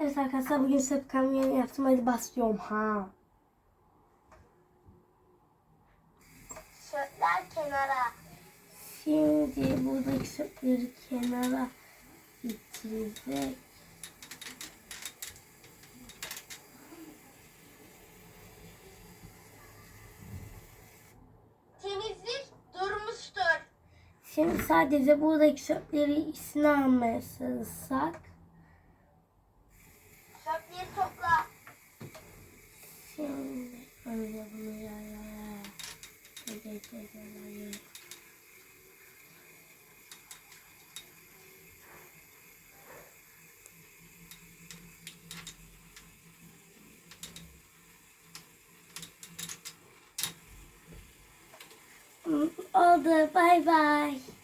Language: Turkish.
Evet arkadaşlar bugün size kamyon yaptım. Hadi başlıyorum ha. Şötler kenara. Şimdi buradaki sütleri kenara. Temizlik durmuştur. Şimdi sadece buradaki sütleri içine almaya çalışsak. All the bye bye.